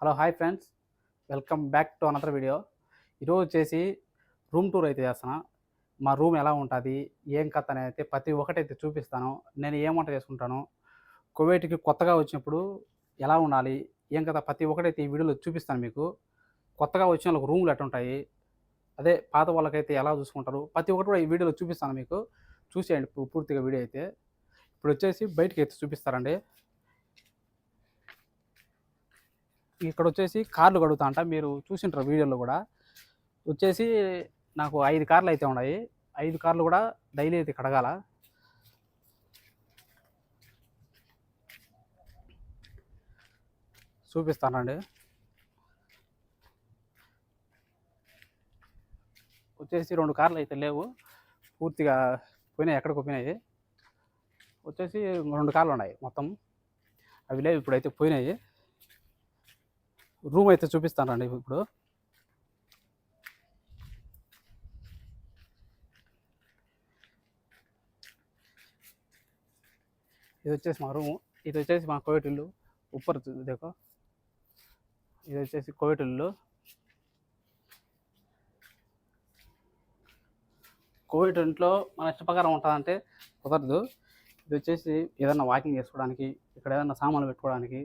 Hello hi friends. Welcome back to another video ఈరోజు వచ్చేసి room tour అయితే చేస్తాను మా రూమ్ ఎలా ఉంటుంది ఏం కథ అనేది అయితే ప్రతి అయితే చూపిస్తాను. నేను ఏం వంట చేసుకుంటాను కువైట్కి కొత్తగా వచ్చినప్పుడు ఎలా ఉండాలి ఏం కథ ప్రతి ఒక్కటైతే ఈ వీడియోలో చూపిస్తాను మీకు. కొత్తగా వచ్చిన వాళ్ళకి రూమ్లు ఎట్టుంటాయి ఉంటాయి అదే పాత వాళ్ళకైతే ఎలా చూసుకుంటారు ప్రతి ఒక్కటి కూడా ఈ వీడియోలో చూపిస్తాను మీకు. చూసేయండి పూర్తిగా వీడియో అయితే. ఇప్పుడు వచ్చేసి బయటికి అయితే చూపిస్తారండి. ఇక్కడ వచ్చేసి కార్లు కడుగుతా అంట. మీరు చూసింటారు వీడియోలో కూడా. వచ్చేసి నాకు ఐదు కార్లు అయితే ఉన్నాయి. ఐదు కార్లు కూడా డైలీ అయితే కడగాల. చూపిస్తానండి వచ్చేసి రెండు కార్లు అయితే లేవు. పూర్తిగా పోయినాయి ఎక్కడికి పోయినాయి. వచ్చేసి రెండు కార్లు ఉన్నాయి మొత్తం. అవి లేవు ఇప్పుడైతే పోయినాయి. రూమ్ అయితే చూపిస్తానండి ఇప్పుడు. ఇది వచ్చేసి మా రూము. ఇది వచ్చేసి మా కోవిటిల్లు ఉప్పర్ దేకో ఇది వచ్చేసి కోవిటిల్లు కోవిడ్ ఇంట్లో మన ఇష్టప్రకారం ఉంటుందంటే కుదరదు. ఇది వచ్చేసి ఏదైనా వాకింగ్ చేసుకోవడానికి ఇక్కడ ఏదైనా సామాన్లు పెట్టుకోవడానికి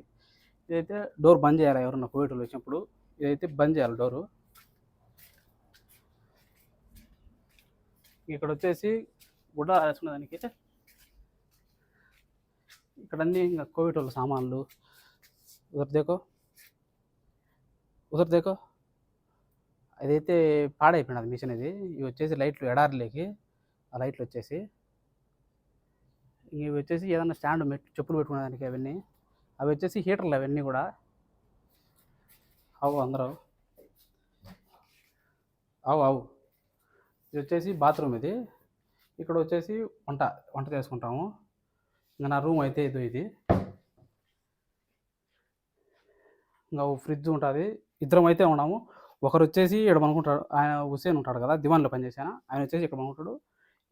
ఇదైతే డోర్ బంద్ చేయాలి ఎవరన్నా కోవిడ్లు వచ్చినప్పుడు? ఇదైతే బంద్ చేయాలి డోరు. ఇక్కడ వచ్చేసి గుడ్డ వేసుకునే దానికి ఇక్కడ అన్ని ఇంకా కోవిడ్ వాళ్ళ సామాన్లు. ఉదర్ దేకో? ఉదర్ దేకో? అదైతే పాడైపోయినది మిషన్ ఇది. ఇవి వచ్చేసి లైట్లు ఎడారిలేకి ఆ లైట్లు వచ్చేసి. ఇవి వచ్చేసి ఏదైనా స్టాండ్ చెప్పులు పెట్టుకునే దానికి అవన్నీ. అవి వచ్చేసి హీటర్లు అవన్నీ కూడా. అవు అందరూ. అవు అవు ఇది వచ్చేసి బాత్రూమ్ ఇది. ఇక్కడ వచ్చేసి వంట వంట చేసుకుంటాము. ఇంకా నా రూమ్ అయితే ఇది ఇది. ఇంకా ఫ్రిడ్జ్ ఉంటుంది. ఇద్దరం అయితే ఉన్నాము. ఒకరు వచ్చేసి ఇక్కడ పనుకుంటాడు. ఆయన హుసేన్ ఉంటాడు కదా దివాన్లో పనిచేసాను ఆయన వచ్చేసి ఇక్కడ పనుకుంటాడు.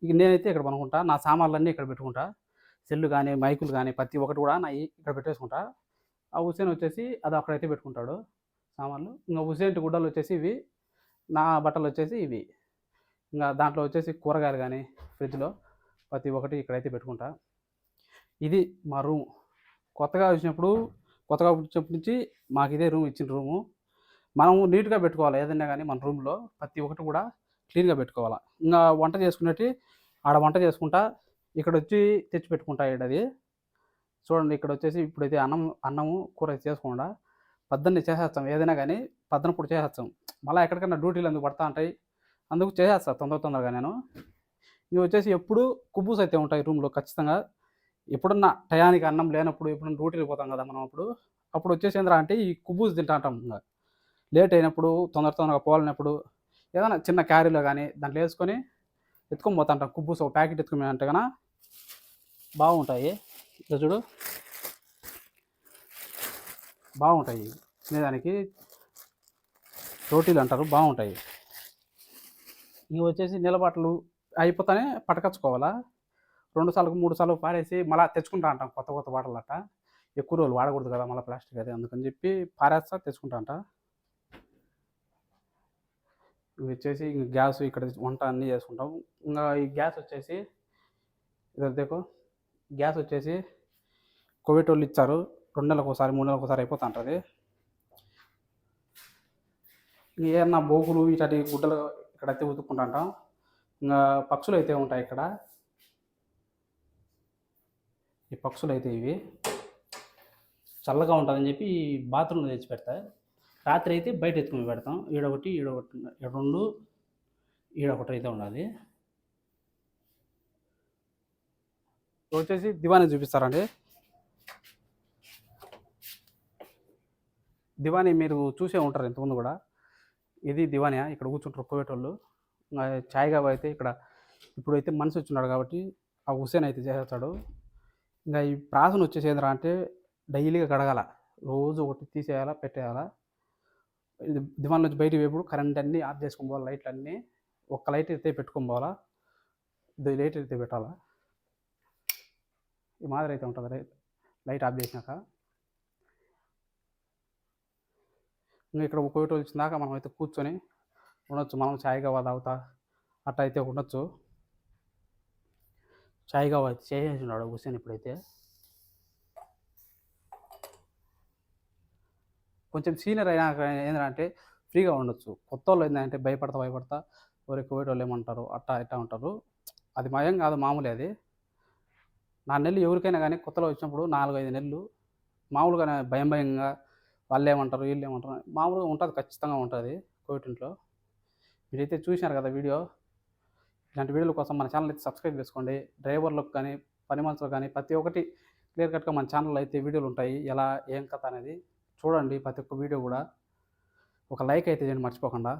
ఇక నేనైతే ఇక్కడ పనుకుంటా. నా సామాన్లన్నీ ఇక్కడ పెట్టుకుంటా. సెల్లు కానీ మైకులు కానీ ప్రతి ఒక్కటి కూడా నా ఇక్కడ పెట్టేసుకుంటా. ఆ హుసేన్ వచ్చేసి అది అక్కడైతే పెట్టుకుంటాడు సామాన్లు. ఇంకా హుసేన్ గుడ్డలు వచ్చేసి ఇవి నా బట్టలు వచ్చేసి ఇవి. ఇంకా దాంట్లో వచ్చేసి కూరగాయలు కానీ ఫ్రిడ్జ్లో ప్రతి ఒక్కటి ఇక్కడైతే పెట్టుకుంటా. ఇది మా రూమ్. కొత్తగా వచ్చినప్పుడు కొత్తగా వచ్చినప్పటి నుంచి మాకు ఇదే రూమ్ ఇచ్చిన రూము. మనం నీట్గా పెట్టుకోవాలి ఏదైనా కానీ మన రూమ్లో ప్రతి ఒక్కటి కూడా క్లీన్గా పెట్టుకోవాలి. ఇంకా వంట చేసుకునేటి ఆడ వంట చేసుకుంటా ఇక్కడ వచ్చి తెచ్చి పెట్టుకుంటా అది చూడండి ఇక్కడ వచ్చేసి ఇప్పుడైతే అన్నం అన్నము కూర అయితే చేసుకోకుండా పద్దన్నే చేసేస్తాం ఏదైనా కానీ పద్దనప్పుడు చేసేస్తాం. మళ్ళీ ఎక్కడికైనా డ్యూటీలు అందుకు పడతా ఉంటాయి? అందుకు చేసేస్తా తొందర తొందరగా నేను. ఇవి వచ్చేసి ఎప్పుడు కుబ్బూస్ అయితే ఉంటాయి రూమ్లో ఖచ్చితంగా. ఎప్పుడున్న టయానికి అన్నం లేనప్పుడు ఎప్పుడన్నా డ్యూటీలు పోతాం కదా మనం అప్పుడు. అప్పుడు వచ్చేసి ఏంద్రా అంటే ఈ కుబ్బూస్ తింటా ఉంటాం ఇంకా లేట్ అయినప్పుడు తొందర తొందరగా పోవాలన్నప్పుడు ఏదైనా చిన్న క్యారీలో కానీ దాంట్లో వేసుకొని ఎత్తుకొని పోతా కుబ్బూస్ ఒక ప్యాకెట్ ఎత్తుకుని అంటే కన్నా బాగుంటాయి. ఇట్లా చూడు. బాగుంటాయి. తినేదానికి రోటీలు అంటారు. బాగుంటాయి. ఇవి వచ్చేసి నిలబట్టలు అయిపోతానే పటకచ్చుకోవాలా? రెండు సార్లు మూడు సార్లు పారేసి మళ్ళీ తెచ్చుకుంటా అంటాం కొత్త కొత్త బాటలు అట్ట ఎక్కువ రోజులు వాడకూడదు కదా మళ్ళీ ప్లాస్టిక్ అది అందుకని చెప్పి పారేస్తా తెచ్చుకుంటా అంట. ఇవి వచ్చేసి ఇంకా గ్యాస్ ఇక్కడ వంట అన్నీ చేసుకుంటాం. ఇంకా ఈ గ్యాస్ వచ్చేసి ఇద్దరు గ్యాస్ వచ్చేసి కోవిడ్ వాళ్ళు ఇచ్చారు. రెండు నెలలకు ఒకసారి మూడు నెలలకు ఒకసారి అయిపోతా ఉంటుంది. ఏమన్నా బోకులు ఇట్లాంటి గుడ్డలు ఇక్కడైతే ఉతుక్కుంటా ఉంటాం. ఇంకా పక్షులు అయితే ఉంటాయి ఇక్కడ. ఈ పక్షులు అయితే ఇవి. చల్లగా ఉంటుందని చెప్పి బాత్రూంలో తెచ్చి పెడతాయి రాత్రి అయితే బయట ఎత్తుకుని పెడతాం. ఈడొకటి ఈడొకటి ఈడ రెండు ఈడొకటి అయితే ఉన్నది వచ్చేసి దివానీ చూపిస్తారండి. దివానీ మీరు చూసే ఉంటారు ఇంతకుముందు కూడా. ఇది దివానియా? ఇక్కడ కూర్చుంటారు కోవేటోళ్ళు ఛాయ్ కాబ అయితే ఇక్కడ ఇప్పుడైతే మనిషి వచ్చినాడు కాబట్టి ఆ హుసేన్ అయితే చేసేస్తాడు ఇంకా ఈ ప్రాసన వచ్చేసి ఏంద్రా అంటే డైలీగా కడగాల. రోజు ఒకటి తీసేయాలా పెట్టేయాలా. ఇది దివాన్ నుంచి బయటికి వేపుడు కరెంట్ అన్నీ ఆఫ్ చేసుకుని పోవాలి లైట్లు అన్నీ. ఒక్క లైట్ అయితే పెట్టుకుని పోవాలా? లైట్ అయితే పెట్టాలా? ఈ మాదిరి అయితే ఉంటుంది లైట్ ఆఫ్ చేసినాక. ఇంకా ఇక్కడ ఒకటి వచ్చిన దాకా మనం అయితే కూర్చొని ఉండొచ్చు. మనం చాయ్ కావా తాగుతా అట్ట అయితే ఉండొచ్చు. చాయ్ కావా చేసేసి ఉన్నాడు హుసేన్ ఇప్పుడైతే. కొంచెం సీనియర్ అయినాక ఏంటంటే ఫ్రీగా ఉండొచ్చు. కొత్త వాళ్ళు ఏంటంటే భయపడతా భయపడతా ఎవరి కోవిడ్ వాళ్ళు ఏమంటారు? అట్టా ఇట్టా ఉంటారు. అది మయం కాదు మామూలే అది. నా నెలలు ఎవరికైనా కానీ కొత్తలో వచ్చినప్పుడు నాలుగు ఐదు నెలలు మామూలుగానే భయం భయంగా వాళ్ళు ఏమంటారు వీళ్ళు ఏమంటారు మామూలుగా ఉంటుంది ఖచ్చితంగా ఉంటుంది కోవిడ్ ఇంట్లో. మీరైతే చూసినారు కదా వీడియో. ఇలాంటి వీడియోల కోసం మన ఛానల్ అయితే సబ్స్క్రైబ్ చేసుకోండి. డ్రైవర్లకు కానీ పని మనుషులకు కానీ ప్రతి ఒక్కటి క్లియర్ కట్గా మన ఛానల్లో అయితే వీడియోలు ఉంటాయి. ఎలా ఏం కథ అనేది చూడండి ప్రతి ఒక్క వీడియో కూడా ఒక లైక్ అయితే చేయండి మర్చిపోకుండా.